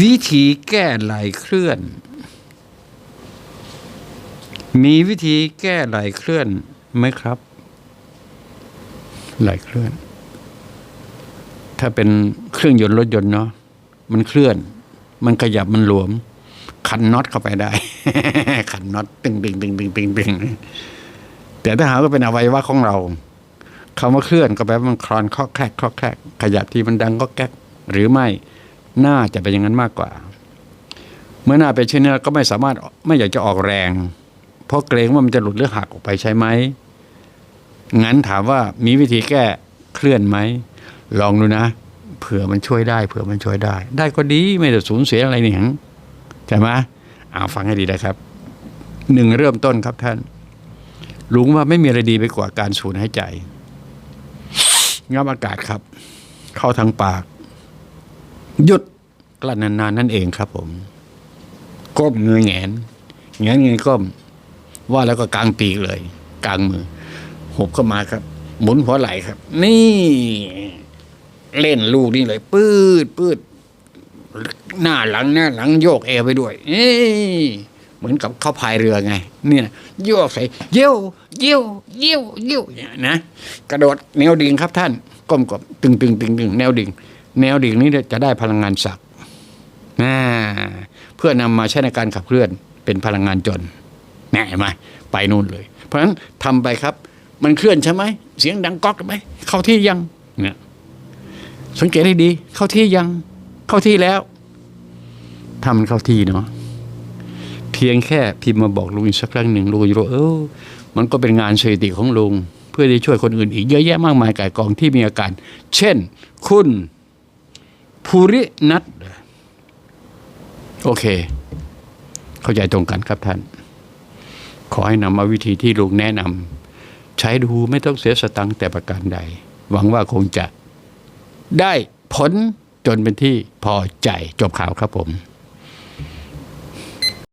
วิธีแก้ไหลเคลื่อน มีวิธีแก้ไหลเคลื่อนไหมครับ ไหลเคลื่อน ถ้าเป็นเครื่องยนต์รถยนต์เนาะมันเคลื่อน มันขยับมันหลวม ขันน็อตเข้าไปได้ ขันน็อตตึงตึงตึงตึงตึงตึงแต่ถ้าหากว่าเป็นอวัยวะของเราคำว่าเคลื่อนก็แปลว่ามันคลอนเคาะแคลกเคาะแคลกขยับที่มันดังก็แก๊ก หรือไม่น่าจะเป็นอย่างนั้นมากกว่า เมื่อหน้าเป็นเช่นนี้ก็ไม่สามารถไม่อยากจะออกแรง เพราะเกรงว่ามันจะหลุดหรือหักออกไปใช่ไหมงั้นถามว่ามีวิธีแก้เคลื่อนไหมลองดูนะ เผื่อมันช่วยได้ เผื่อมันช่วยได้ ได้ก็ดีไม่ได้สูญเสียอะไรนี่หงใช่ไหมเอาฟังให้ดีนะครับหนึ่งเริ่มต้นครับท่านลุงว่าไม่มีอะไรดีไปกว่าการสูดหายใจงับอากาศครับ เข้าทางปาก หยุดกลั้นนานๆนั่นเองครับผม ก้มเงยแงนแงนเงยก้ม ว่าแล้วก็กลางปีกเลย กลางมือหบเข้ามาครับ หมุนหัวไหล่ครับ นี่ เล่นลูกนี่เลย ปืดปืดหน้าหลังหน้าหลังโยกเอวไปด้วย เอ้เหมือนกับเข้าพายเรือไง เนี่ยโยกใส่เยี่ยวเยี่ยวเยี่ยวเยี่ยวเนี่ยนะ กระโดดแนวดิ่งครับท่านก้มกบตึงตึงตึงตึงแนวดิ่ง แนวดิ่งนี้จะได้พลังงานศักดิ์นะเพื่อนำมาใช้ในการขับเคลื่อนเป็นพลังงานจนแน่ไหมไปนู่นเลย เพราะฉะนั้นทำไปครับ มันเคลื่อนใช่ไหมเสียงดังก๊อกไหมเข้าที่ยังเนี่ยสังเกตให้ดี เข้าที่ยัง เข้าที่แล้วถ้ามันเข้าที่เนาะเพียงแค่พิมพ์มาบอกลุงอีกสักครั้งหนึ่งลุงจะรู้เออมันก็เป็นงานสถิติของลุง เพื่อที่ช่วยคนอื่นอีกเยอะแยะมากมายกายกองที่มีอาการ เช่น คุณ ภูรินัทโอเค เข้าใจตรงกันครับท่าน ขอให้นำมาวิธีที่ลุงแนะนำใช้ดูไม่ต้องเสียสตังค์แต่ประการใด หวังว่าคงจะได้ผลจนเป็นที่พอใจจบข่าวครับผม